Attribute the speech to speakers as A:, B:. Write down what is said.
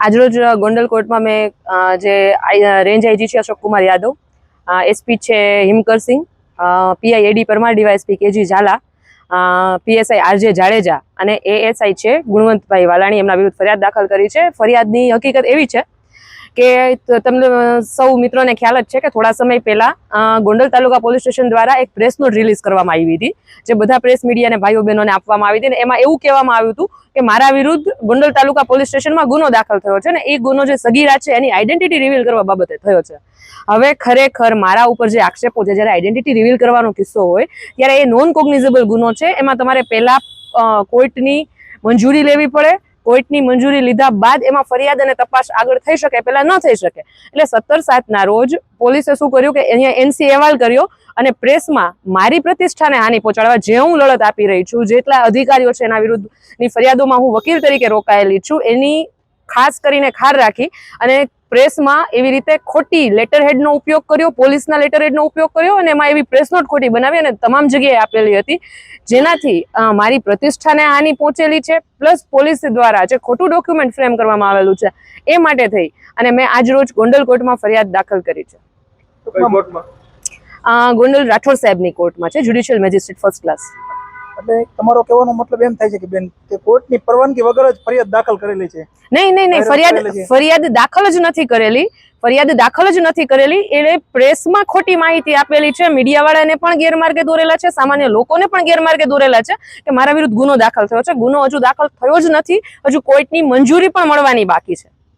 A: આજરોજ ગોંડલ કોર્ટમાં મેં જે રેન્જ આઈજી છે, અશોક કુમાર યાદવ એસપી છે Himkarsinh PI AD Parmar DYSP KG Zala PSI RJ Jadeja અને એએસઆઈ છે, ગુણવંતભાઈ વાલાણી એમના વિરુદ્ધ ફરિયાદ દાખલ કરી છે. ફરિયાદની હકીકત એવી છે કે તમને સૌ મિત્રોને ખ્યાલ જ છે કે થોડા સમય પહેલા ગોંડલ તાલુકા પોલીસ સ્ટેશન દ્વારા એક પ્રેસ નોટ રિલીઝ કરવામાં આવી હતી, જે બધા પ્રેસ મીડિયાને ભાઈઓ બહેનોને આપવામાં આવી હતી ને એમાં એવું કહેવામાં આવ્યું હતું કે મારા વિરુદ્ધ ગોંડલ તાલુકા પોલીસ સ્ટેશનમાં ગુનો દાખલ થયો છે ને એ ગુનો જે સગીરા છે એની આઈડેન્ટિટી રિવીલ કરવા બાબતે થયો છે. હવે ખરેખર મારા ઉપર જે આક્ષેપો છે, જ્યારે આઈડેન્ટિટી રિવીલ કરવાનો કિસ્સો હોય, ત્યારે એ નોન કોગ્નિઝેબલ ગુનો છે. એમાં તમારે પહેલાં કોર્ટની મંજૂરી લેવી પડે કોર્ટની મંજૂરી લીધા બાદ એમાં ફરિયાદ અને તપાસ આગળ થઈ શકે, પહેલાં ન થઈ શકે. એટલે સત્તર સાતના રોજ પોલીસે શું કર્યું કે અહીંયા એનસી અહેવાલ કર્યો અને પ્રેસમાં મારી પ્રતિષ્ઠાને હાનિ પહોંચાડવા જે હું લડત આપી રહી છું, જેટલા અધિકારીઓ છે એના વિરુદ્ધની ફરિયાદોમાં હું વકીલ તરીકે રોકાયેલી છું, એની ખાસ કરીને ખાર રાખી અને પ્રેસમાં એવી રીતે ખોટી લેટર હેડનો ઉપયોગ કર્યો પોલીસના લેટર હેડનો ઉપયોગ કર્યો અને એમાં એવી પ્રેસ નોટ ખોટી બનાવી અને તમામ જગ્યાએ આપેલી હતી. જેનાથી મારી પ્રતિષ્ઠાને હાનિ પહોંચેલી છે પ્લસ પોલીસ દ્વારા જે ખોટું ડોક્યુમેન્ટ ફ્રેમ કરવામાં આવેલું છે એ માટે થઈ અને મેં આજ રોજ ગોંડલ કોર્ટમાં ફરિયાદ દાખલ કરી છે. ગોંડલ રાઠોડ સાહેબની કોર્ટમાં છે જ્યુડિશિયલ મેજિસ્ટ્રેટ ફર્સ્ટ ક્લાસ
B: એટલે તમારો કહેવાનો મતલબ એમ થાય છે કે બેન કે કોર્ટની પરવાનગી વગર જ ફરિયાદ દાખલ કરેલી છે?
A: નહીં નહીં નહીં ફરિયાદ ફરિયાદ દાખલ જ નથી કરેલી. ફરિયાદ દાખલ જ નથી કરેલી. એટલે પ્રેસમાં ખોટી માહિતી આપેલી છે. મીડિયાવાળાને પણ ગેરમાર્ગે દોરેલા છે. સામાન્ય લોકોને પણ ગેરમાર્ગે દોરેલા છે કે મારા વિરુદ્ધ ગુનો દાખલ થયો છે. ગુનો હજુ દાખલ થયો જ નથી. હજુ કોર્ટની મંજૂરી પણ મળવાની બાકી છે.